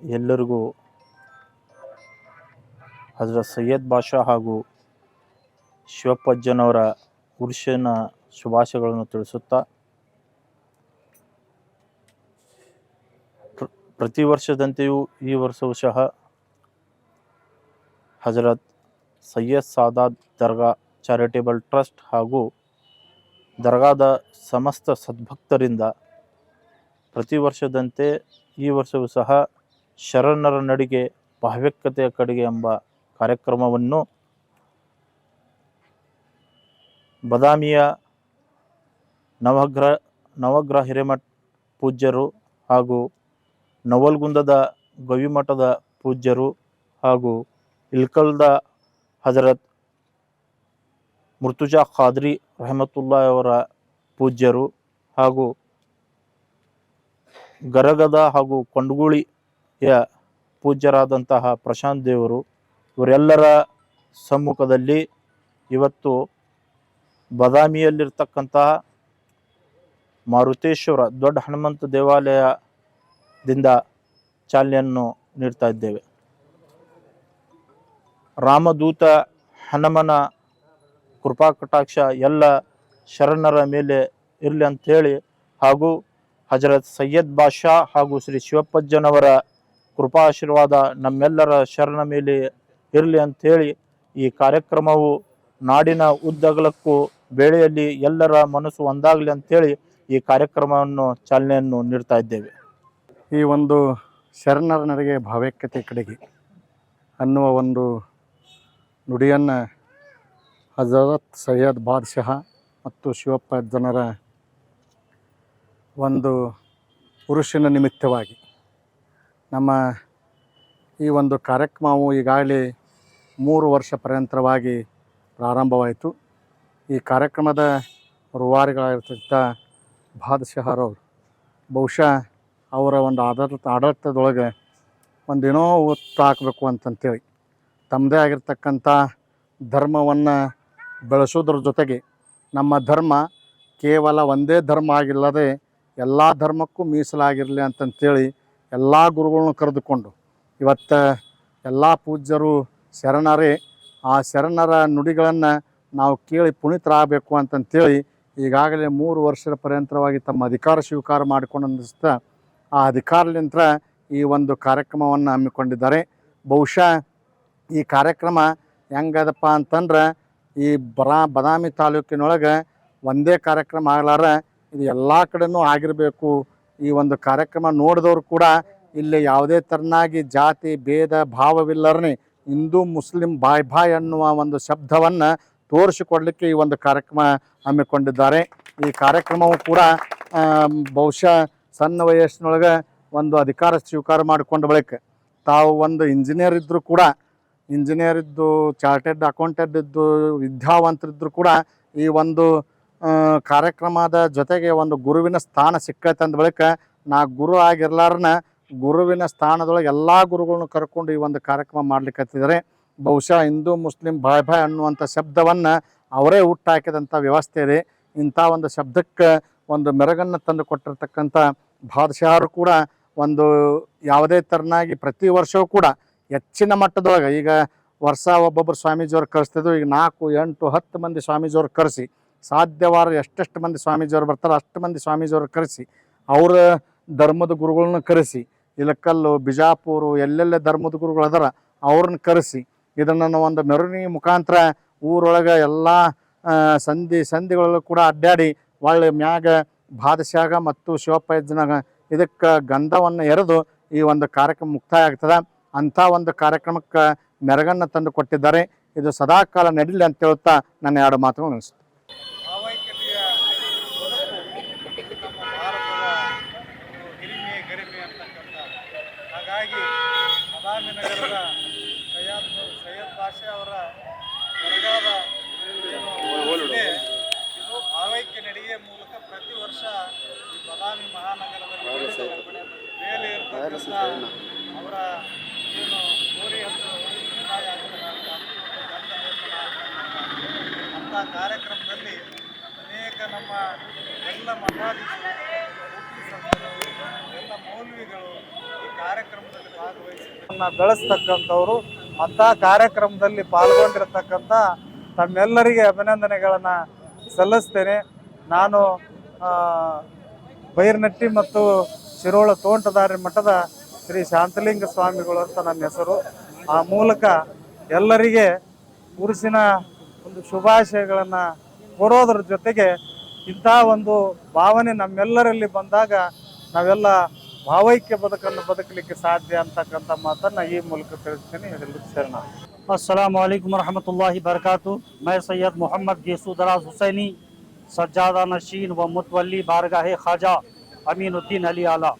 ಎಲ್ಲರಿಗೂ ಹಜರತ್ ಸೈಯದ್ ಬಾಷಾ ಹಾಗೂ ಶಿವಪ್ಪಜ್ಜನವರ ಉರುಷನ ಶುಭಾಶಯಗಳನ್ನು ತಿಳಿಸುತ್ತಾ ಪ್ರತಿ ವರ್ಷದಂತೆಯೂ ಈ ವರ್ಷವೂ ಸಹ ಹಜರತ್ ಸೈಯದ್ ಸಾದಾದ್ ದರ್ಗಾ ಚಾರಿಟೇಬಲ್ ಟ್ರಸ್ಟ್ ಹಾಗೂ ದರ್ಗಾದ ಸಮಸ್ತ ಸದ್ಭಕ್ತರಿಂದ ಪ್ರತಿ ವರ್ಷದಂತೆ ಈ ವರ್ಷವೂ ಸಹ ಶರಣರ ನಡಿಗೆ ಭಾವ್ಯಕತೆಯ ಕಡೆಗೆ ಎಂಬ ಕಾರ್ಯಕ್ರಮವನ್ನು ಬದಾಮಿಯ ನವಗ್ರಹ ನವಗ್ರಹ ಹಿರೇಮಠ ಪೂಜ್ಯರು ಹಾಗೂ ನವಲ್ಗುಂದದ ಗವಿಮಠದ ಪೂಜ್ಯರು ಹಾಗೂ ಇಲ್ಕಲ್ದ ಹಜರತ್ ಮುರ್ತುಜಾ ಖಾದ್ರಿ ರಹಮತುಲ್ಲಾ ಅವರ ಪೂಜ್ಯರು ಹಾಗೂ ಗರಗದ ಹಾಗೂ ಕೊಂಡಗುಳಿಯ ಪೂಜ್ಯರಾದಂತಹ ಪ್ರಶಾಂತ್ ದೇವರು ಇವರೆಲ್ಲರ ಸಮ್ಮುಖದಲ್ಲಿ ಇವತ್ತು ಬದಾಮಿಯಲ್ಲಿರ್ತಕ್ಕಂತಹ ಮಾರುತೇಶ್ವರ ದೊಡ್ಡ ಹನುಮಂತ ದೇವಾಲಯದಿಂದ ಚಾಲನೆಯನ್ನು ನೀಡ್ತಾ ಇದ್ದೇವೆ. ರಾಮದೂತ ಹನುಮನ ಕೃಪಾ ಕಟಾಕ್ಷ ಎಲ್ಲ ಶರಣರ ಮೇಲೆ ಇರಲಿ ಅಂಥೇಳಿ ಹಾಗೂ ಹಜರತ್ ಸೈಯದ್ ಬಾಷಾ ಹಾಗೂ ಶ್ರೀ ಶಿವಪ್ಪಜ್ಜನವರ ಕೃಪಾ ಆಶೀರ್ವಾದ ನಮ್ಮೆಲ್ಲರ ಶರಣ ಮೇಲೆ ಇರಲಿ ಅಂಥೇಳಿ ಈ ಕಾರ್ಯಕ್ರಮವು ನಾಡಿನ ಉದ್ದಗಲಕ್ಕೂ ಬೆಳೆಯಲ್ಲಿ ಎಲ್ಲರ ಮನಸ್ಸು ಒಂದಾಗಲಿ ಅಂಥೇಳಿ ಈ ಕಾರ್ಯಕ್ರಮವನ್ನು ಚಾಲನೆಯನ್ನು ನೀಡ್ತಾ ಇದ್ದೇವೆ. ಈ ಒಂದು ಶರಣರ ನಡೆಗೆ ಭಾವೈಕ್ಯತೆ ಕಡೆಗೆ ಅನ್ನುವ ಒಂದು ನುಡಿಯನ್ನು ಹಜರತ್ ಸೈಯದ್ ಬಾದ್ಶಾಹ ಮತ್ತು ಶಿವಪ್ಪ ಜನರ ಒಂದು ಪುರುಷನ ನಿಮಿತ್ತವಾಗಿ ನಮ್ಮ ಈ ಒಂದು ಕಾರ್ಯಕ್ರಮವು ಈಗಾಗಲೇ ಮೂರು ವರ್ಷ ಪರ್ಯಂತರವಾಗಿ ಪ್ರಾರಂಭವಾಯಿತು. ಈ ಕಾರ್ಯಕ್ರಮದ ರೂವಾರಿಗಳಾಗಿರ್ತಕ್ಕಂಥ ಬಾದಶಾಹರವರು ಬಹುಶಃ ಅವರ ಒಂದು ಆಡಳಿತ, ಆಡಳಿತದೊಳಗೆ ಒಂದೇನೋ ಒತ್ತು ಹಾಕಬೇಕು ಅಂತಂತೇಳಿ ತಮ್ಮದೇ ಆಗಿರ್ತಕ್ಕಂಥ ಧರ್ಮವನ್ನು ಬೆಳೆಸೋದ್ರ ಜೊತೆಗೆ ನಮ್ಮ ಧರ್ಮ ಕೇವಲ ಒಂದೇ ಧರ್ಮ ಆಗಿಲ್ಲದೆ ಎಲ್ಲ ಧರ್ಮಕ್ಕೂ ಮೀಸಲಾಗಿರಲಿ ಅಂತಂತೇಳಿ ಎಲ್ಲ ಗುರುಗಳನ್ನ ಕರೆದುಕೊಂಡು ಇವತ್ತು ಎಲ್ಲ ಪೂಜ್ಯರು ಶರಣರೇ, ಆ ಶರಣರ ನುಡಿಗಳನ್ನು ನಾವು ಕೇಳಿ ಪುನೀತರಾಗಬೇಕು ಅಂತಂತೇಳಿ ಈಗಾಗಲೇ ಮೂರು ವರ್ಷದ ಪರ್ಯಂತರವಾಗಿ ತಮ್ಮ ಅಧಿಕಾರ ಸ್ವೀಕಾರ ಮಾಡಿಕೊಂಡು ಅನ್ನಿಸ್ತಾ ಆ ಅಧಿಕಾರಲಿಂತ್ರ ಈ ಒಂದು ಕಾರ್ಯಕ್ರಮವನ್ನು ಹಮ್ಮಿಕೊಂಡಿದ್ದಾರೆ. ಬಹುಶಃ ಈ ಕಾರ್ಯಕ್ರಮ ಹೆಂಗದಪ್ಪ ಅಂತಂದ್ರೆ ಈ ಬರಾ ಬದಾಮಿ ತಾಲೂಕಿನೊಳಗೆ ಒಂದೇ ಕಾರ್ಯಕ್ರಮ ಆಗಲಾರ ಇದು ಎಲ್ಲ ಕಡೆನೂ ಆಗಿರಬೇಕು ಈ ಒಂದು ಕಾರ್ಯಕ್ರಮ ನೋಡಿದವರು ಕೂಡ ಇಲ್ಲಿ ಯಾವುದೇ ತರನಾಗಿ ಜಾತಿ, ಭೇದ ಭಾವವಿಲ್ಲರನಿ ಹಿಂದೂ, ಮುಸ್ಲಿಂ, ಬಾಯ್ ಬಾಯ್ ಅನ್ನುವ ಒಂದು ಶಬ್ದವನ್ನು ತೋರಿಸಿಕೊಡ್ಲಿಕ್ಕೆ ಈ ಒಂದು ಕಾರ್ಯಕ್ರಮ ಹಮ್ಮಿಕೊಂಡಿದ್ದಾರೆ. ಈ ಕಾರ್ಯಕ್ರಮವು ಕೂಡ ಬಹುಶಃ ಸಣ್ಣ ವಯಸ್ಸಿನೊಳಗೆ ಒಂದು ಅಧಿಕಾರ ಸ್ವೀಕಾರ ಮಾಡಿಕೊಂಡ ಬಳಿಕ ತಾವು ಒಂದು ಇಂಜಿನಿಯರ್ ಇದ್ದರೂ ಕೂಡ, ಇಂಜಿನಿಯರ್ ಇದ್ದು, ಚಾರ್ಟೆಡ್ ಅಕೌಂಟೆಂಟ್ ಇದ್ದು ವಿದ್ಯಾವಂತರಿದ್ದರೂ ಕೂಡ ಈ ಒಂದು ಕಾರ್ಯಕ್ರಮದ ಜೊತೆಗೆ ಒಂದು ಗುರುವಿನ ಸ್ಥಾನ ಸಿಕ್ಕೈತೆ ಅಂದ ಬಳಿಕ ನಾ ಗುರು ಆಗಿರ್ಲಾರನ ಗುರುವಿನ ಸ್ಥಾನದೊಳಗೆ ಎಲ್ಲ ಗುರುಗಳನ್ನು ಕರ್ಕೊಂಡು ಈ ಒಂದು ಕಾರ್ಯಕ್ರಮ ಮಾಡ್ಲಿಕ್ಕೆ ಬಹುಶಃ ಹಿಂದೂ, ಮುಸ್ಲಿಂ ಬಾಯ್ ಭಾಯ್ ಅನ್ನುವಂಥ ಶಬ್ದವನ್ನು ಅವರೇ ಹುಟ್ಟಾಕಿದಂಥ ವ್ಯವಸ್ಥೆ ಇದೆ. ಇಂಥ ಒಂದು ಶಬ್ದಕ್ಕೆ ಒಂದು ಮೆರಗನ್ನು ತಂದು ಕೊಟ್ಟಿರ್ತಕ್ಕಂಥ ಬಾದಶಾಹರು ಕೂಡ ಒಂದು ಯಾವುದೇ ಥರನಾಗಿ ಪ್ರತಿ ವರ್ಷವೂ ಕೂಡ ಹೆಚ್ಚಿನ ಮಟ್ಟದೊಳಗೆ ಈಗ ವರ್ಷ ಒಬ್ಬೊಬ್ಬರು ಸ್ವಾಮೀಜಿಯವ್ರು ಕರೆಸ್ತಿದ್ರು, ಈಗ ನಾಲ್ಕು, ಎಂಟು, ಹತ್ತು ಮಂದಿ ಸ್ವಾಮೀಜಿಯವ್ರು ಕರೆಸಿ ಸಾಧ್ಯವಾದ ಎಷ್ಟೆಷ್ಟು ಮಂದಿ ಸ್ವಾಮೀಜಿಯವರು ಬರ್ತಾರೆ ಅಷ್ಟು ಮಂದಿ ಸ್ವಾಮೀಜಿಯವರು ಕರೆಸಿ, ಅವರ ಧರ್ಮದ ಗುರುಗಳನ್ನ ಕರೆಸಿ, ಇಲಕಲ್ಲು, ಬಿಜಾಪುರ, ಎಲ್ಲೆಲ್ಲ ಧರ್ಮದ ಗುರುಗಳು ಅದರ, ಅವ್ರನ್ನ ಕರೆಸಿ, ಇದನ್ನು ಒಂದು ಮೆರವಣಿಗೆ ಮುಖಾಂತರ ಊರೊಳಗೆ ಎಲ್ಲ ಸಂಧಿ, ಸಂಧಿಗಳಲ್ಲೂ ಕೂಡ ಅಡ್ಡಾಡಿ, ಒಳ್ಳೆ ಮ್ಯಾಗ ಬಾದಶಾಗ ಮತ್ತು ಶಿವಪ್ಪಜ್ಜನಾಗ ಇದಕ್ಕೆ ಗಂಧವನ್ನು ಎರೆದು ಈ ಒಂದು ಕಾರ್ಯಕ್ರಮ ಮುಕ್ತಾಯ ಆಗ್ತದೆ ಅಂಥ ಒಂದು ಕಾರ್ಯಕ್ರಮಕ್ಕೆ ಮೆರಗನ್ನು ತಂದು ಕೊಟ್ಟಿದ್ದಾರೆ. ಇದು ಸದಾಕಾಲ ನಡೀಲಿ ಅಂತ ಹೇಳ್ತಾ ನನ್ನ ಎರಡು ಮಾತುಗಳು ಅನಿಸ್ತು ಭಾವೈಕ್ಯತೆಯ ಬದುಕು ನಮ್ಮ ಭಾರತದ ಒಂದು ಹಿರಿಮೆ ಹಾಗಾಗಿ ಬದಾಮಿ ನಗರದ ಸೈಯದ್ ಸೈಯದ್ ಭಾಷೆ ಅವರ ಬರಗಾಲ ಇದೆ, ಭಾವೈಕ್ಯ ನಡಿಗೆ ಮೂಲಕ ಪ್ರತಿ ವರ್ಷ ಈ ಬದಾಮಿ ಮಹಾನಗರದಲ್ಲಿ ಮೇಲೆ ಇರ್ತಕ್ಕಂಥ ಅವರ ಏನು ಗೋರಿ ಅಂತ ಅಂಥ ಕಾರ್ಯಕ್ರಮದಲ್ಲಿ ಅನೇಕ ನಮ್ಮ ಎಲ್ಲ ಮಠಾಧೀಶರು ಬೆಳೆಸ್ತಕ್ಕಂಥವ್ರು ಅಂಥ ಕಾರ್ಯಕ್ರಮದಲ್ಲಿ ಪಾಲ್ಗೊಂಡಿರತಕ್ಕಂಥ ತಮ್ಮೆಲ್ಲರಿಗೆ ಅಭಿನಂದನೆಗಳನ್ನು ಸಲ್ಲಿಸ್ತೇನೆ. ನಾನು ಬೈರ್ನಟ್ಟಿ ಮತ್ತು ಶಿರೋಳ ತೋಂಟದಾರಿ ಮಠದ ಶ್ರೀ ಶಾಂತಲಿಂಗ ಸ್ವಾಮಿಗಳು ಅಂತ ನನ್ನ ಹೆಸರು. ಆ ಮೂಲಕ ಎಲ್ಲರಿಗೆ ಗುರುಸಿನ ಒಂದು ಶುಭಾಶಯಗಳನ್ನು ಕೊಡೋದ್ರ ಜೊತೆಗೆ ಇಂಥ ಒಂದು ಭಾವನೆ ನಮ್ಮೆಲ್ಲರಲ್ಲಿ ಬಂದಾಗ ನಾವೆಲ್ಲ ಭಾವೈಕ್ಯ ಬದುಕನ್ನು ಬದುಕಲಿಕ್ಕೆ ಸಾಧ್ಯ ಅಂತಕ್ಕಂಥ ಮಾತನ್ನು ಈ ಮೂಲಕ ತಿಳಿಸ್ತೇನೆ ಎಲ್ಲರಿಗೂ ಶರಣ अस्सलाम वालेकुम रहमतुल्लाहि बरकातु मैं सैयद मोहम्मद गेसू दराज हुसैनी सज्जादा नशीन व मुतवली बारगाह ख्वाजा अमीनुद्दीन अली आला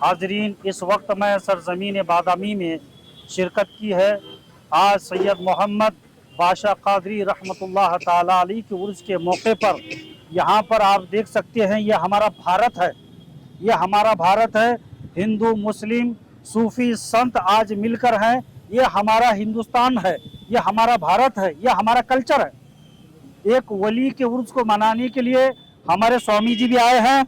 हाजरीन इस वक्त मैं सरजमीन बादामी में शिरकत की है आज सैयद मोहम्मद बादशाह कादरी रहमतुल्लाह ताला अली के उर्स के मौके पर यहाँ पर आप देख सकते हैं ये हमारा भारत है ये हमारा भारत है, हिंदू, मुस्लिम, सूफी संत आज मिलकर हैं, ये हमारा हिंदुस्तान है, ये हमारा भारत है, ये हमारा कल्चर है। एक वली के उर्स को मनाने के लिए हमारे स्वामी जी भी आए हैं,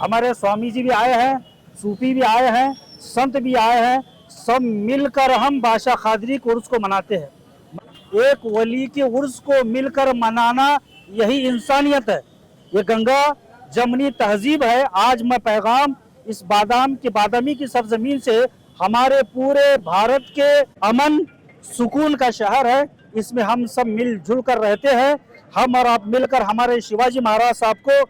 हमारे स्वामी जी भी आए हैं, सूफी भी आए हैं, संत भी आए हैं, सब मिलकर हम बादशाह खादरी के उर्स को मनाते हैं। एक वली के उर्स को मिलकर मनाना यही इंसानियत है। ये गंगा जमनी तहजीब है। आज मैं पैगाम इस बादाम के बादामी की सरजमीन से हमारे पूरे भारत के अमन सुकून का शहर है। इसमें हम सब मिलजुल कर रहते हैं। हम और आप मिलकर हमारे शिवाजी महाराज साहब को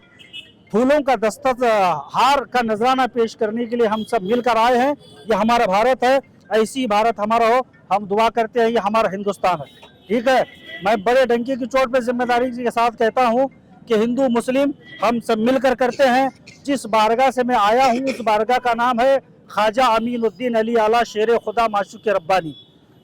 फूलों का दस्तक, हार का नजराना पेश करने के लिए हम सब मिलकर आए हैं। ये हमारा भारत है। ऐसी भारत हमारा हो। हम दुआ करते हैं, ये हमारा हिंदुस्तान है। ठीक है? मैं बड़े डंके की चोट पर ज़िम्मेदारी के साथ कहता हूँ कि हिंदू, मुस्लिम हम सब मिलकर करते हैं। जिस बारगाह से मैं आया हूँ, उस बारगाह का नाम है ख्वाजा अमीनुद्दीन अली आला शेर खुदा माशुक रब्बानी।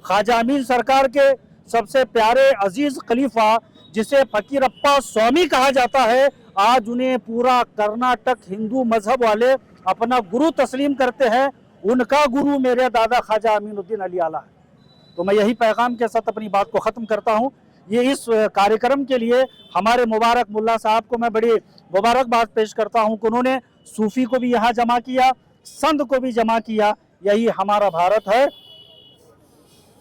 ख्वाजा अमीन सरकार के सबसे प्यारे अज़ीज़ खलीफा, जिसे फकीरप्पा स्वामी कहा जाता है, आज उन्हें पूरा कर्नाटक हिंदू मज़हब वाले अपना गुरु तस्लीम करते हैं। उनका गुरु मेरे दादा ख्वाजा अमीनुद्दीन अली आला है। तो मैं यही पैगाम के साथ अपनी बात को ख़त्म करता हूँ। ये इस अ, कार्यक्रम के लिए हमारे मुबारक मुल्ला साहब को मैं बड़ी मुबारकबाद पेश करता हूँ कि उन्होंने सूफी को भी यहाँ जमा किया संत को भी जमा किया यही हमारा भारत है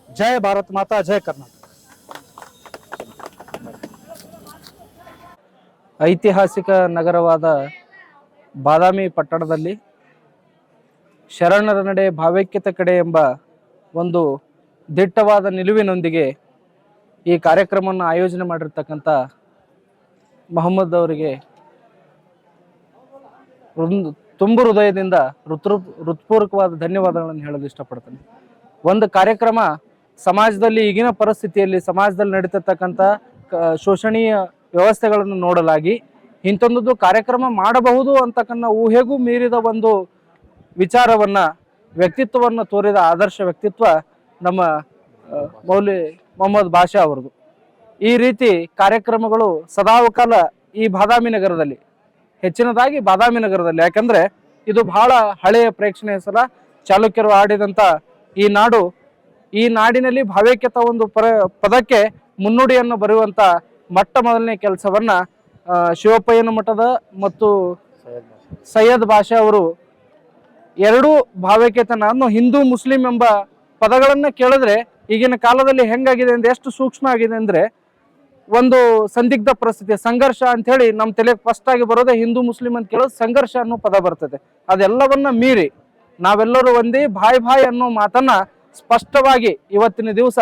जय भारत माता जय कर्नाटक ಐತಿಹಾಸಿಕ ನಗರವಾದ ಬಾದಾಮಿ ಪಟ್ಟಣದಲ್ಲಿ ಶರಣರ ನಡೆ ಭಾವೈಕ್ಯತೆ ಕಡೆ ಎಂಬ ಒಂದು ದಿಟ್ಟವಾದ ನಿಲುವಿನೊಂದಿಗೆ ಈ ಕಾರ್ಯಕ್ರಮವನ್ನು ಆಯೋಜನೆ ಮಾಡಿರ್ತಕ್ಕಂಥ ಮೊಹಮ್ಮದ್ ಅವರಿಗೆ ತುಂಬ ಹೃದಯದಿಂದ ಋತು ಋತ್ಪೂರ್ವಕವಾದ ಧನ್ಯವಾದಗಳನ್ನು ಹೇಳಲು ಇಷ್ಟಪಡ್ತೇನೆ. ಒಂದು ಕಾರ್ಯಕ್ರಮ ಸಮಾಜದಲ್ಲಿ ಈಗಿನ ಪರಿಸ್ಥಿತಿಯಲ್ಲಿ ಸಮಾಜದಲ್ಲಿ ನಡೀತಿರ್ತಕ್ಕಂಥ ಶೋಷಣೀಯ ವ್ಯವಸ್ಥೆಗಳನ್ನು ನೋಡಲಾಗಿ ಇಂಥೊಂದದ್ದು ಕಾರ್ಯಕ್ರಮ ಮಾಡಬಹುದು ಅಂತಕ್ಕಂಥ ಊಹೆಗೂ ಮೀರಿದ ಒಂದು ವಿಚಾರವನ್ನ ವ್ಯಕ್ತಿತ್ವವನ್ನು ತೋರಿದ ಆದರ್ಶ ವ್ಯಕ್ತಿತ್ವ ನಮ್ಮ ಆ, ಮೌಲಿ ಮೊಹಮ್ಮದ್ ಬಾಷಾ ಅವರದು ಈ ರೀತಿ ಕಾರ್ಯಕ್ರಮಗಳು ಸದಾವಕಾಲ ಈ ಬಾದಾಮಿ ನಗರದಲ್ಲಿ, ಹೆಚ್ಚಿನದಾಗಿ ಬಾದಾಮಿ ನಗರದಲ್ಲಿ. ಯಾಕಂದ್ರೆ ಇದು ಬಹಳ ಹಳೆಯ ಪ್ರೇಕ್ಷಣೀಯ ಸಲ ಚಾಲುಕ್ಯರು ಆಡಿದಂತ ಈ ನಾಡು. ಈ ನಾಡಿನಲ್ಲಿ ಭಾವೈಕ್ಯತ ಒಂದು ಪರ, ಪದಕ್ಕೆ ಮುನ್ನುಡಿಯನ್ನು ಬರೆಯುವಂತ ಮೊಟ್ಟ ಮೊದಲನೇ ಕೆಲಸವನ್ನ ಶಿವಪ್ಪಯ್ಯನ ಮಠದ ಮತ್ತು ಸೈಯದ್ ಬಾಷಾ ಅವರು ಎರಡೂ ಭಾವೈಕ್ಯತನ ಹಿಂದೂ ಮುಸ್ಲಿಂ ಎಂಬ ಪದಗಳನ್ನು ಕೇಳಿದ್ರೆ ಈಗಿನ ಕಾಲದಲ್ಲಿ ಹೆಂಗಾಗಿದೆ ಅಂದ್ರೆ, ಎಷ್ಟು ಸೂಕ್ಷ್ಮ ಆಗಿದೆ ಅಂದ್ರೆ, ಒಂದು ಸಂದಿಗ್ಧ ಪರಿಸ್ಥಿತಿ, ಸಂಘರ್ಷ ಅಂತ ಹೇಳಿ ನಮ್ಮ ತಲೆಗೆ ಫಸ್ಟ್ ಆಗಿ ಬರೋದೇ ಹಿಂದೂ, ಮುಸ್ಲಿಂ ಅಂತ ಕೇಳೋದು ಸಂಘರ್ಷ ಅನ್ನೋ ಪದ ಬರ್ತದೆ. ಅದೆಲ್ಲವನ್ನ ಮೀರಿ ನಾವೆಲ್ಲರೂ ಒಂದೇ ಬಾಯ್ ಬಾಯ್ ಅನ್ನೋ ಮಾತನ್ನ ಸ್ಪಷ್ಟವಾಗಿ ಇವತ್ತಿನ ದಿವಸ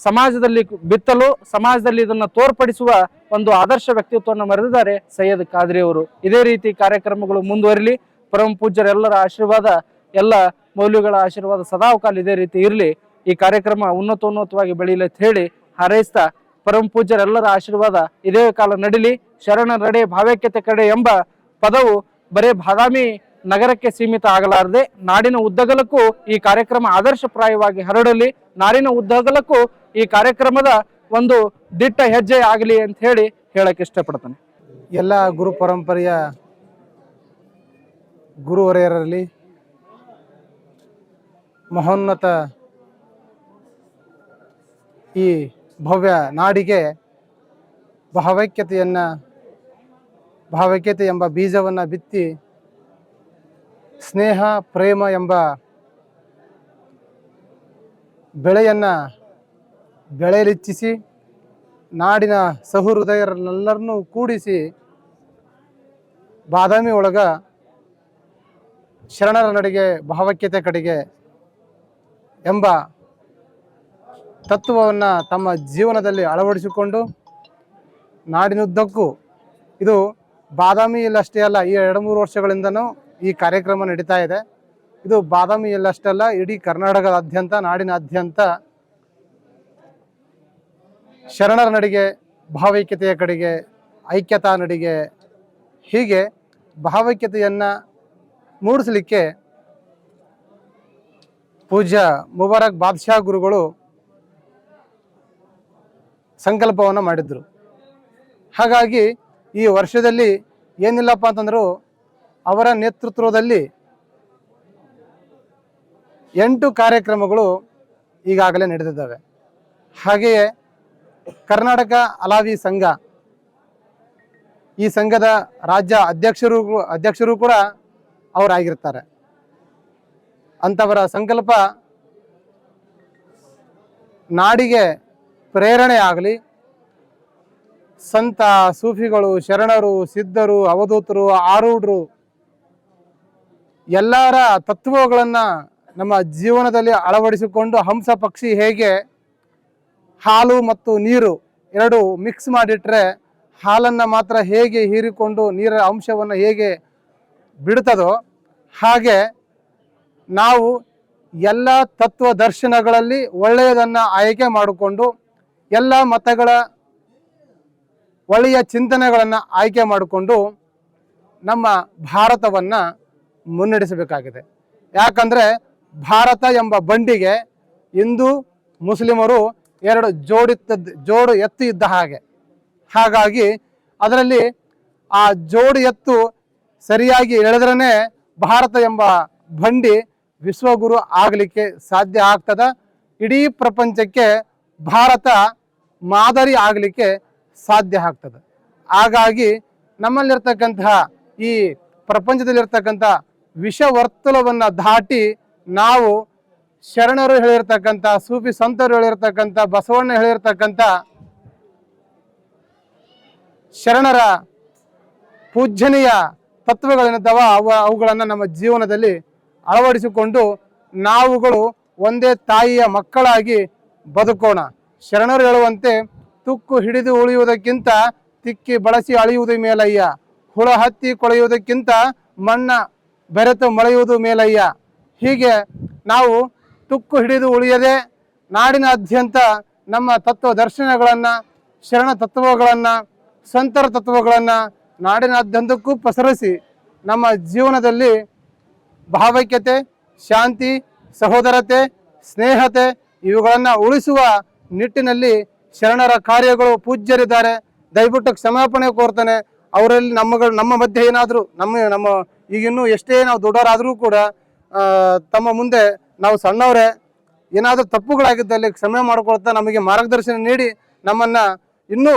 ಸಮಾಜದಲ್ಲಿ ಬಿತ್ತಲು, ಸಮಾಜದಲ್ಲಿ ಇದನ್ನ ತೋರ್ಪಡಿಸುವ ಒಂದು ಆದರ್ಶ ವ್ಯಕ್ತಿತ್ವವನ್ನು ಮರೆದಿದ್ದಾರೆ ಸೈಯದ್ ಖಾದ್ರಿ ಅವರು. ಇದೇ ರೀತಿ ಕಾರ್ಯಕ್ರಮಗಳು ಮುಂದುವರಿಲಿ. ಪರಮ ಪೂಜ್ಯರೆಲ್ಲರ ಆಶೀರ್ವಾದ, ಎಲ್ಲ ಮೌಲ್ಯಗಳ ಆಶೀರ್ವಾದ ಸದಾಕಾಲ ಇದೇ ರೀತಿ ಇರಲಿ. ಈ ಕಾರ್ಯಕ್ರಮ ಉನ್ನತೋನ್ನತವಾಗಿ ಬೆಳೀಲಿ ಅಂತ ಹೇಳಿ ಹಾರೈಸ್ತಾ ಪರಮ ಪೂಜ್ಯರೆಲ್ಲರ ಆಶೀರ್ವಾದ ಇದೇ ಕಾಲ ನಡಿಲಿ, ಶರಣ ನಡೆ ಭಾವೈಕ್ಯತೆ ಕಡೆ ಎಂಬ ಪದವು ಬರೇ ಬಾದಾಮಿ ನಗರಕ್ಕೆ ಸೀಮಿತ ಆಗಲಾರದೆ ನಾಡಿನ ಉದ್ದಗಲಕ್ಕೂ ಈ ಕಾರ್ಯಕ್ರಮ ಆದರ್ಶಪ್ರಾಯವಾಗಿ ಹರಡಲಿ, ನಾಡಿನ ಉದ್ದಗಲಕ್ಕೂ ಈ ಕಾರ್ಯಕ್ರಮದ ಒಂದು ದಿಟ್ಟ ಹೆಜ್ಜೆ ಆಗಲಿ ಅಂತ ಹೇಳಿ ಹೇಳಕ್ ಇಷ್ಟಪಡ್ತಾನೆ. ಎಲ್ಲ ಗುರು ಪರಂಪರೆಯ ಗುರುವರೆಯರಲ್ಲಿ ಮಹೋನ್ನತ ಈ ಭವ್ಯ ನಾಡಿಗೆ ಭಾವೈಕ್ಯತೆಯನ್ನು, ಭಾವೈಕ್ಯತೆ ಎಂಬ ಬೀಜವನ್ನು ಬಿತ್ತಿ ಸ್ನೇಹ, ಪ್ರೇಮ ಎಂಬ ಬೆಳೆಯನ್ನು ಬೆಳೆಯಲಿಚ್ಚಿಸಿ ನಾಡಿನ ಸಹೃದಯರನ್ನೆಲ್ಲರನ್ನೂ ಕೂಡಿಸಿ ಬಾದಾಮಿ ಒಳಗ ಶರಣರ ನಡಿಗೆ ಭಾವೈಕ್ಯತೆ ಕಡೆಗೆ ಎಂಬ ತತ್ವವನ್ನು ತಮ್ಮ ಜೀವನದಲ್ಲಿ ಅಳವಡಿಸಿಕೊಂಡು ನಾಡಿನುದ್ದಕ್ಕೂ ಇದು ಬಾದಾಮಿಯಲ್ಲಷ್ಟೇ ಅಲ್ಲ, ಈ ಎರಡು ಮೂರು ವರ್ಷಗಳಿಂದನೂ ಈ ಕಾರ್ಯಕ್ರಮ ನಡೀತಾ ಇದೆ. ಇದು ಬಾದಾಮಿಯಲ್ಲಷ್ಟೇ ಅಲ್ಲ ಇಡೀ ಕರ್ನಾಟಕದಾದ್ಯಂತ, ನಾಡಿನಾದ್ಯಂತ ಶರಣರ ನಡಿಗೆ, ಭಾವೈಕ್ಯತೆಯ ಕಡೆಗೆ, ಐಕ್ಯತಾ ನಡಿಗೆ ಹೀಗೆ ಭಾವೈಕ್ಯತೆಯನ್ನು ಮೂಡಿಸಲಿಕ್ಕೆ ಪೂಜ್ಯ ಮುಬಾರಕ್ ಬಾದ್ಶಾ ಗುರುಗಳು ಸಂಕಲ್ಪವನ್ನು ಮಾಡಿದ್ರು. ಹಾಗಾಗಿ ಈ ವರ್ಷದಲ್ಲಿ ಏನಿಲ್ಲಪ್ಪ ಅಂತಂದ್ರು ಅವರ ನೇತೃತ್ವದಲ್ಲಿ ಎಂಟು ಕಾರ್ಯಕ್ರಮಗಳು ಈಗಾಗಲೇ ನಡೆದಿದ್ದಾವೆ. ಹಾಗೆಯೇ ಕರ್ನಾಟಕ ಅಲಾವಿ ಸಂಘ, ಈ ಸಂಘದ ರಾಜ್ಯ ಅಧ್ಯಕ್ಷರು ಅಧ್ಯಕ್ಷರು ಕೂಡ ಅವರಾಗಿರ್ತಾರೆ. ಅಂಥವರ ಸಂಕಲ್ಪ ನಾಡಿಗೆ ಪ್ರೇರಣೆ ಆಗಲಿ. ಸಂತ, ಸೂಫಿಗಳು, ಶರಣರು, ಸಿದ್ಧರು, ಅವಧೂತರು, ಆರೂಢರು, ಎಲ್ಲರ ತತ್ವಗಳನ್ನು ನಮ್ಮ ಜೀವನದಲ್ಲಿ ಅಳವಡಿಸಿಕೊಂಡು ಹಂಸ, ಪಕ್ಷಿ ಹೇಗೆ ಹಾಲು ಮತ್ತು ನೀರು ಎರಡು ಮಿಕ್ಸ್ ಮಾಡಿಟ್ರೆ ಹಾಲನ್ನು ಮಾತ್ರ ಹೇಗೆ ಹೀರಿಕೊಂಡು ನೀರ ಅಂಶವನ್ನು ಹೇಗೆ ಬಿಡ್ತದೋ ಹಾಗೆ ನಾವು ಎಲ್ಲ ತತ್ವ ದರ್ಶನಗಳಲ್ಲಿ ಒಳ್ಳೆಯದನ್ನು ಆಯ್ಕೆ ಮಾಡಿಕೊಂಡು ಎಲ್ಲ ಮತಗಳ ಒಳ್ಳೆಯ ಚಿಂತನೆಗಳನ್ನು ಆಯ್ಕೆ ಮಾಡಿಕೊಂಡು ನಮ್ಮ ಭಾರತವನ್ನು ಮುನ್ನಡೆಸಬೇಕಾಗಿದೆ. ಯಾಕಂದರೆ ಭಾರತ ಎಂಬ ಬಂಡಿಗೆ ಹಿಂದೂ ಮುಸ್ಲಿಮರು ಎರಡು ಜೋಡಿತ್ತದ್ದು, ಜೋಡು ಎತ್ತು ಇದ್ದ ಹಾಗೆ. ಹಾಗಾಗಿ ಅದರಲ್ಲಿ ಆ ಜೋಡು ಎತ್ತು ಸರಿಯಾಗಿ ಎಳೆದ್ರೇ ಭಾರತ ಎಂಬ ಬಂಡಿ ವಿಶ್ವಗುರು ಆಗಲಿಕ್ಕೆ ಸಾಧ್ಯ ಆಗ್ತದ. ಇಡೀ ಪ್ರಪಂಚಕ್ಕೆ ಭಾರತ ಮಾದರಿ ಆಗಲಿಕ್ಕೆ ಸಾಧ್ಯ ಆಗ್ತದೆ. ಹಾಗಾಗಿ ನಮ್ಮಲ್ಲಿರ್ತಕ್ಕಂತಹ ಈ ಪ್ರಪಂಚದಲ್ಲಿರ್ತಕ್ಕಂಥ ವಿಷವರ್ತುಲವನ್ನು ದಾಟಿ ನಾವು ಶರಣರು ಹೇಳಿರ್ತಕ್ಕಂಥ, ಸೂಫಿ ಸಂತರು ಹೇಳಿರ್ತಕ್ಕಂಥ, ಬಸವಣ್ಣ ಹೇಳಿರ್ತಕ್ಕಂಥ ಶರಣರ ಪೂಜ್ಯನೀಯ ತತ್ವಗಳೇನಿದ್ದಾವ ಅವ ಅವುಗಳನ್ನು ನಮ್ಮ ಜೀವನದಲ್ಲಿ ಅಳವಡಿಸಿಕೊಂಡು ನಾವುಗಳು ಒಂದೇ ತಾಯಿಯ ಮಕ್ಕಳಾಗಿ ಬದುಕೋಣ. ಶರಣರು ಹೇಳುವಂತೆ, ತುಕ್ಕು ಹಿಡಿದು ಉಳಿಯುವುದಕ್ಕಿಂತ ತಿಕ್ಕಿ ಬಳಸಿ ಅಳಿಯುವುದು ಮೇಲಯ್ಯ. ಹುಳ ಹತ್ತಿ ಕೊಳೆಯುವುದಕ್ಕಿಂತ ಮಣ್ಣ ಬೆರೆತು ಮೊಳೆಯುವುದು ಮೇಲಯ್ಯ. ಹೀಗೆ ನಾವು ತುಕ್ಕು ಹಿಡಿದು ಉಳಿಯದೆ ನಾಡಿನಾದ್ಯಂತ ನಮ್ಮ ತತ್ವ ದರ್ಶನಗಳನ್ನು ಶರಣ ತತ್ವಗಳನ್ನು, ಸಂತರ ತತ್ವಗಳನ್ನು ನಾಡಿನಾದ್ಯಂತಕ್ಕೂ ಪಸರಿಸಿ ನಮ್ಮ ಜೀವನದಲ್ಲಿ ಭಾವೈಕ್ಯತೆ, ಶಾಂತಿ, ಸಹೋದರತೆ, ಸ್ನೇಹತೆ ಇವುಗಳನ್ನು ಉಳಿಸುವ ನಿಟ್ಟಿನಲ್ಲಿ ಶರಣರ ಕಾರ್ಯಗಳು ಪೂಜ್ಯರಿದ್ದಾರೆ. ದಯವಿಟ್ಟು ಕ್ಷಮಾಪಣೆ ಕೋರ್ತಾನೆ. ಅವರಲ್ಲಿ ನಮ್ಮಗಳು, ನಮ್ಮ ಮಧ್ಯೆ ಏನಾದರೂ, ನಮ್ಮ ನಮ್ಮ ಈಗಿನ್ನೂ ಎಷ್ಟೇ ನಾವು ದೊಡ್ಡವರಾದರೂ ಕೂಡ ತಮ್ಮ ಮುಂದೆ ನಾವು ಸಣ್ಣವರೇ, ಏನಾದರೂ ತಪ್ಪುಗಳಾಗಿದ್ದಲ್ಲಿ ಕ್ಷಮೆ ಮಾಡಿಕೊಳ್ತಾ ನಮಗೆ ಮಾರ್ಗದರ್ಶನ ನೀಡಿ ನಮ್ಮನ್ನು ಇನ್ನೂ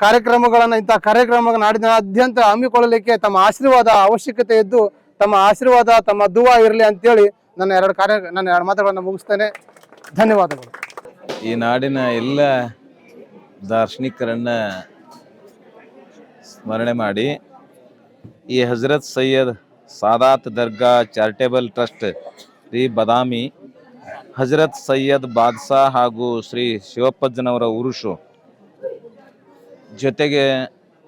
ಕಾರ್ಯಕ್ರಮಗಳನ್ನು, ಇಂಥ ಕಾರ್ಯಕ್ರಮ ನಾಡಿನಾದ್ಯಂತ ಹಮ್ಮಿಕೊಳ್ಳಲಿಕ್ಕೆ ತಮ್ಮ ಆಶೀರ್ವಾದ ಅವಶ್ಯಕತೆ ಇದ್ದು, ತಮ್ಮ ಆಶೀರ್ವಾದ, ತಮ್ಮ ದುವಾ ಇರಲಿ ಅಂತೇಳಿ ನನ್ನ ಎರಡು ಕಾರ್ಯ, ನನ್ನ ಎರಡು ಮಾತುಗಳನ್ನು ಮುಗಿಸ್ತೇನೆ. ಧನ್ಯವಾದಗಳು. ಈ ನಾಡಿನ ಎಲ್ಲ ದಾರ್ಶನಿಕರನ್ನ ಸ್ಮರಣೆ ಮಾಡಿ ಈ ಹಜರತ್ ಸೈಯದ್ ಸಾದಾತ್ ದರ್ಗಾ ಚಾರಿಟೇಬಲ್ ಟ್ರಸ್ಟ್ ಶ್ರೀ ಬದಾಮಿ, ಹಜರತ್ ಸೈಯದ್ ಬಾದ್ಶಾ ಹಾಗೂ ಶ್ರೀ ಶಿವಪ್ಪಜ್ಜನವರ ಉರುಷು ಜೊತೆಗೆ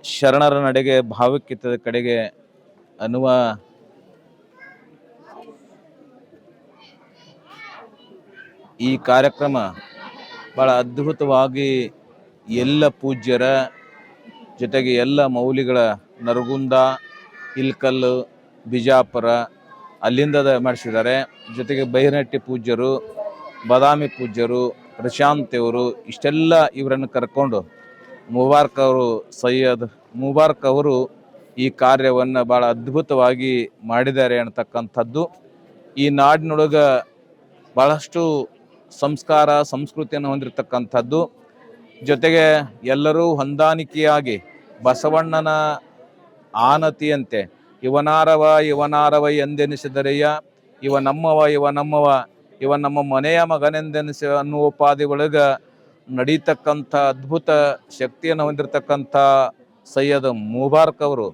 ಶರಣರ ನಡೆಗೆ ಭಾವಕ್ಕಿತ್ತದ ಕಡೆಗೆ ಅನ್ನುವ ಈ ಕಾರ್ಯಕ್ರಮ ಭಾಳ ಅದ್ಭುತವಾಗಿ ಎಲ್ಲ ಪೂಜ್ಯರ ಜೊತೆಗೆ ಎಲ್ಲ ಮೌಲಿಗಳ ನರಗುಂದ ಇಲ್ಕಲ್ಲು ಬಿಜಾಪುರ ಅಲ್ಲಿಂದ ಮಾಡಿಸಿದ್ದಾರೆ. ಜೊತೆಗೆ ಬೈರನಟ್ಟಿ ಪೂಜ್ಯರು, ಬಾದಾಮಿ ಪೂಜ್ಯರು, ಪ್ರಶಾಂತ್ ಅವರು ಇಷ್ಟೆಲ್ಲ ಇವರನ್ನು ಕರ್ಕೊಂಡು ಮುಬಾರ್ಕ್ ಅವರು, ಸೈಯದ್ ಮುಬಾರ್ಕ್ ಅವರು ಈ ಕಾರ್ಯವನ್ನು ಭಾಳ ಅದ್ಭುತವಾಗಿ ಮಾಡಿದ್ದಾರೆ ಅನ್ನತಕ್ಕಂಥದ್ದು. ಈ ನಾಡಿನೊಳಗೆ ಭಾಳಷ್ಟು ಸಂಸ್ಕಾರ, ಸಂಸ್ಕೃತಿಯನ್ನು ಹೊಂದಿರತಕ್ಕಂಥದ್ದು. ಜೊತೆಗೆ ಎಲ್ಲರೂ ಹೊಂದಾಣಿಕೆಯಾಗಿ ಬಸವಣ್ಣನ ಆನತಿಯಂತೆ, ಇವನಾರವ ಇವನಾರವ ಎಂದೆನಿಸಿದರೆಯ ಇವ ನಮ್ಮವ ಇವ ನಮ್ಮವ, ಇವ ನಮ್ಮ ಮನೆಯ ಮಗನೆಂದೆನಿಸ ಅನ್ನುವ ಉಪಾಧಿ ಒಳಗ ನಡೀತಕ್ಕಂಥ ಅದ್ಭುತ ಶಕ್ತಿಯನ್ನು ಹೊಂದಿರತಕ್ಕಂಥ ಸೈಯದ್ ಮುಬಾರಕ್ ಅವರು.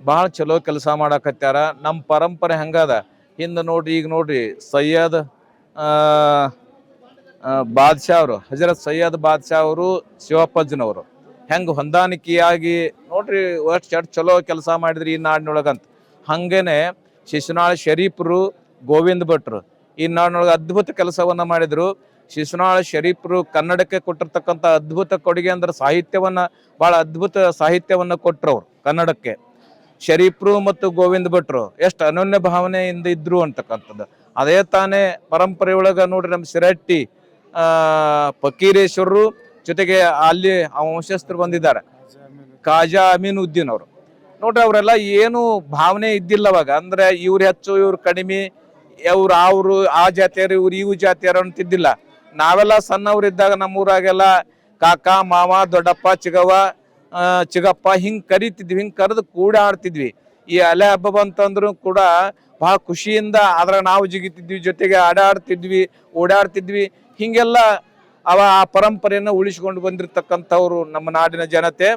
ಭಾಳ ಚಲೋ ಕೆಲಸ ಮಾಡಕತ್ಯಾರ. ನಮ್ಮ ಪರಂಪರೆ ಹೆಂಗದ? ಹಿಂದೆ ನೋಡ್ರಿ, ಈಗ ನೋಡ್ರಿ, ಸೈಯದ್ ಬಾದ್ಶಾ ಅವರು, ಹಜರತ್ ಸೈಯದ್ ಬಾದ್ಶಾ ಅವರು ಶಿವಪ್ಪಜ್ಜನವರು ಹೆಂಗೆ ಹೊಂದಾಣಿಕೆಯಾಗಿ, ನೋಡ್ರಿ ಅಷ್ಟು ಎಷ್ಟು ಚಲೋ ಕೆಲಸ ಮಾಡಿದ್ರಿ ಈ ನಾಡಿನೊಳಗಂತ. ಹಂಗೇನೆ ಶಿಶುನಾಳ ಶರೀಫ್ರು ಗೋವಿಂದ ಭಟ್ರು, ಈ ನಾಡಿನೊಳಗೆ ಅದ್ಭುತ ಕೆಲಸವನ್ನು ಮಾಡಿದರು. ಶಿಶುನಾಳ ಶರೀಫ್ರು ಕನ್ನಡಕ್ಕೆ ಕೊಟ್ಟಿರ್ತಕ್ಕಂಥ ಅದ್ಭುತ ಕೊಡುಗೆ ಅಂದ್ರೆ ಸಾಹಿತ್ಯವನ್ನು, ಭಾಳ ಅದ್ಭುತ ಸಾಹಿತ್ಯವನ್ನು ಕೊಟ್ಟರು ಕನ್ನಡಕ್ಕೆ. ಶರೀಫ್ರು ಮತ್ತು ಗೋವಿಂದ ಭಟ್ರು, ಎಷ್ಟು ಅನನ್ಯ ಭಾವನೆಯಿಂದ ಇದ್ರು ಅಂತಕ್ಕಂಥದ್ದು. ಅದೇ ತಾನೇ ಪರಂಪರೆ ಒಳಗೆ ನೋಡ್ರಿ ನಮ್ಮ ಸಿರಟ್ಟಿ ಆ ಫಕೀರೇಶ್ವರರು ಜೊತೆಗೆ ಅಲ್ಲಿ ವಂಶಸ್ಥರು ಬಂದಿದ್ದಾರೆ. ಖಾಜಾ ಅಮೀನುದ್ದೀನ್ ಅವರು. ನೋಡ್ರಿ ಅವರೆಲ್ಲ ಏನು ಭಾವನೆ ಇದ್ದಿಲ್ಲ ಅವಾಗ. ಅಂದ್ರೆ ಇವ್ರು ಹೆಚ್ಚು, ಇವ್ರು ಕಡಿಮೆ, ಅವ್ರು, ಅವರು, ಆ ಜಾತಿಯರು ಇವ್ರು ಇವು ಜಾತಿಯರು ಅಂತಿದ್ದಿಲ್ಲ. ನಾವೆಲ್ಲ ಸಣ್ಣವ್ರಿದ್ದಾಗ ನಮ್ಮೂರಾಗೆಲ್ಲ ಕಾಕ, ಮಾವ, ದೊಡ್ಡಪ್ಪ, ಚಿಗವ್ವ ಚಿಗಪ್ಪ ಹಿಂಗ್ ಕರಿತಿದ್ವಿ, ಹಿಂಗ್ ಕರೆದು ಕೂಡ ಆಡ್ತಿದ್ವಿ ಈ ಅಲೆ ಹಬ್ಬ ಬಂತಂದ್ರು ಕೂಡ ಬಹಳ ಖುಷಿಯಿಂದ ಅದ್ರಾಗ ನಾವು ಜಿಗಿತಿದ್ವಿ, ಜೊತೆಗೆ ಆಡಾಡ್ತಿದ್ವಿ ಓಡಾಡ್ತಿದ್ವಿ. ಹಿಂಗೆಲ್ಲ ಅವ ಆ ಪರಂಪರೆಯನ್ನು ಉಳಿಸಿಕೊಂಡು ಬಂದಿರತಕ್ಕಂಥವ್ರು ನಮ್ಮ ನಾಡಿನ ಜನತೆ.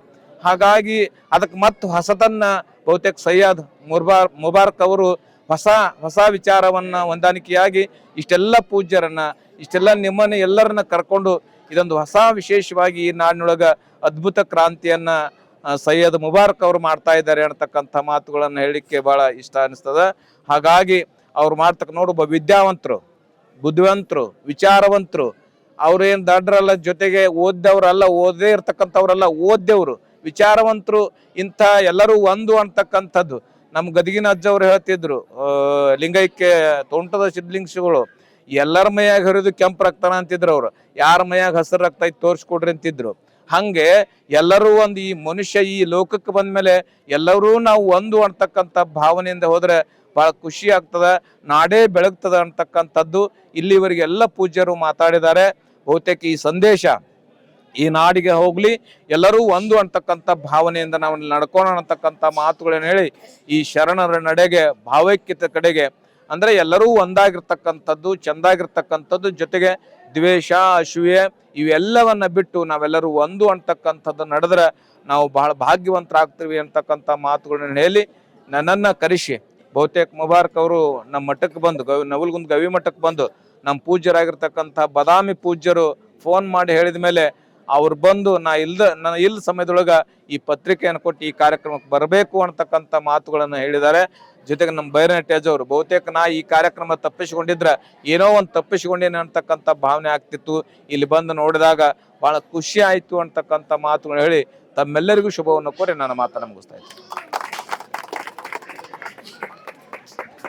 ಹಾಗಾಗಿ ಅದಕ್ಕೆ ಮತ್ತು ಹೊಸತನ್ನ ಬಹುತೇಕ ಸೈಯದ್ ಮುರ್ಬಾರ್ ಮುಬಾರಕ್ ಅವರು ಹೊಸ ಹೊಸ ವಿಚಾರವನ್ನ ಹೊಂದಾಣಿಕೆಯಾಗಿ ಇಷ್ಟೆಲ್ಲ ಪೂಜ್ಯರನ್ನ, ಇಷ್ಟೆಲ್ಲ ನಿಮ್ಮನ್ನ ಎಲ್ಲರನ್ನ ಕರ್ಕೊಂಡು ಇದೊಂದು ಹೊಸ ವಿಶೇಷವಾಗಿ ಈ ನಾಡಿನೊಳಗ ಅದ್ಭುತ ಕ್ರಾಂತಿಯನ್ನ ಸೈಯದ್ ಮುಬಾರಕ್ ಅವರು ಮಾಡ್ತಾ ಇದ್ದಾರೆ ಅನ್ನತಕ್ಕಂಥ ಮಾತುಗಳನ್ನು ಹೇಳಲಿಕ್ಕೆ ಬಹಳ ಇಷ್ಟ ಅನಿಸ್ತದ. ಹಾಗಾಗಿ ಅವ್ರು ಮಾಡ್ತಕ್ಕ ನೋಡು ಒಬ್ಬ ವಿದ್ಯಾವಂತರು. ಬುದ್ಧಿವಂತರು, ವಿಚಾರವಂತರು ಅವ್ರೇನು ದಡ್ರಲ್ಲ ಜೊತೆಗೆ ಓದ್ದವ್ರಲ್ಲ ಓದೇ ಇರ್ತಕ್ಕಂಥವ್ರಲ್ಲ, ಓದ್ದವ್ರು. ವಿಚಾರವಂತರು ಇಂಥ ಎಲ್ಲರೂ ಒಂದು ಅಂತಕ್ಕಂಥದ್ದು. ನಮ್ಮ ಗದಗಿನ ಅಜ್ಜವ್ರು ಹೇಳ್ತಿದ್ರು ಲಿಂಗೈಕ್ಯ ತೋಂಟದ ಸಿದ್ಲಿಂಗ್ಸ್ಗಳು ಎಲ್ಲರ ಮೈಯಾಗ ಹರಿದು ಕೆಂಪು ರಕ್ತನ ಅಂತಿದ್ರು ಅವರು. ಯಾರ ಮೈಯಾಗ ಹಸಿರು ರಕ್ತ ಐತಿ ತೋರಿಸ್ಕೊಡ್ರಿ ಅಂತಿದ್ರು. ಹಂಗೆ ಎಲ್ಲರೂ ಒಂದು ಈ ಮನುಷ್ಯ ಈ ಲೋಕಕ್ಕೆ ಬಂದ್ಮೇಲೆ ಎಲ್ಲರೂ ನಾವು ಒಂದು ಅಂತಕ್ಕಂಥ ಭಾವನೆಯಿಂದ ಹೋದ್ರೆ ಬಹಳ ಖುಷಿ ಆಗ್ತದ. ನಾಡೇ ಬೆಳಗ್ತದ ಅಂತಕ್ಕಂಥದ್ದು ಇಲ್ಲಿವರೆಗೆ ಎಲ್ಲ ಪೂಜ್ಯರು ಮಾತಾಡಿದ್ದಾರೆ. ಬಹುತೇಕ ಈ ಸಂದೇಶ ಈ ನಾಡಿಗೆ ಹೋಗ್ಲಿ, ಎಲ್ಲರೂ ಒಂದು ಅಂತಕ್ಕಂಥ ಭಾವನೆಯಿಂದ ನಾವು ನಡ್ಕೋಣ ಅಂತಕ್ಕಂಥ ಮಾತುಗಳನ್ನು ಹೇಳಿ ಈ ಶರಣರ ನಡೆಗೆ, ಭಾವೈಕ್ಯತೆ ಕಡೆಗೆ, ಅಂದ್ರೆ ಎಲ್ಲರೂ ಒಂದಾಗಿರ್ತಕ್ಕಂಥದ್ದು, ಚೆಂದಾಗಿರ್ತಕ್ಕಂಥದ್ದು ಜೊತೆಗೆ ದ್ವೇಷ, ಅಸೂಯೆ ಇವೆಲ್ಲವನ್ನ ಬಿಟ್ಟು ನಾವೆಲ್ಲರೂ ಒಂದು ಅಂತಕ್ಕಂಥದ್ದು ನಡೆದ್ರೆ ನಾವು ಬಹಳ ಭಾಗ್ಯವಂತರಾಗ್ತೀವಿ ಅಂತಕ್ಕಂಥ ಮಾತುಗಳನ್ನು ಹೇಳಿ ನನ್ನನ್ನ ಕರೆಸಿ. ಬಹುತೇಕ ಮುಬಾರಕ್ ಅವರು ನಮ್ಮ ಮಠಕ್ಕೆ ಬಂದು, ಗವಿ ನವಲ್ಗುಂದ್ ಗವಿ ಮಠಕ್ಕೆ ಬಂದು ನಮ್ಮ ಪೂಜ್ಯರಾಗಿರ್ತಕ್ಕಂಥ ಬದಾಮಿ ಪೂಜ್ಯರು ಫೋನ್ ಮಾಡಿ ಹೇಳಿದ ಮೇಲೆ ಅವ್ರು ಬಂದು, ನಾ ಇಲ್ದ ನನ್ನ ಇಲ್ಲ ಸಮಯದೊಳಗೆ ಈ ಪತ್ರಿಕೆಯನ್ನು ಕೊಟ್ಟು ಈ ಕಾರ್ಯಕ್ರಮಕ್ಕೆ ಬರಬೇಕು ಅಂತಕ್ಕಂಥ ಮಾತುಗಳನ್ನು ಹೇಳಿದ್ದಾರೆ. ಜೊತೆಗೆ ನಮ್ಮ ಬೈರನ ಟೇಜ್ ಅವರು, ಬಹುತೇಕ ನಾ ಈ ಕಾರ್ಯಕ್ರಮ ತಪ್ಪಿಸಿಕೊಂಡಿದ್ರೆ, ಏನೋ ಒಂದು ತಪ್ಪಿಸಿಕೊಂಡೇನೆ ಅಂತಕ್ಕಂಥ ಭಾವನೆ ಆಗ್ತಿತ್ತು. ಇಲ್ಲಿ ಬಂದು ನೋಡಿದಾಗ ಬಹಳ ಖುಷಿ ಆಯಿತು ಅಂತಕ್ಕಂಥ ಮಾತುಗಳು ಹೇಳಿ ತಮ್ಮೆಲ್ಲರಿಗೂ ಶುಭವನ್ನು ಕೋರಿ ನಾನು ಮಾತನ್ನು ಮುಗಿಸ್ತಾ ಇದ್ದೀನಿ.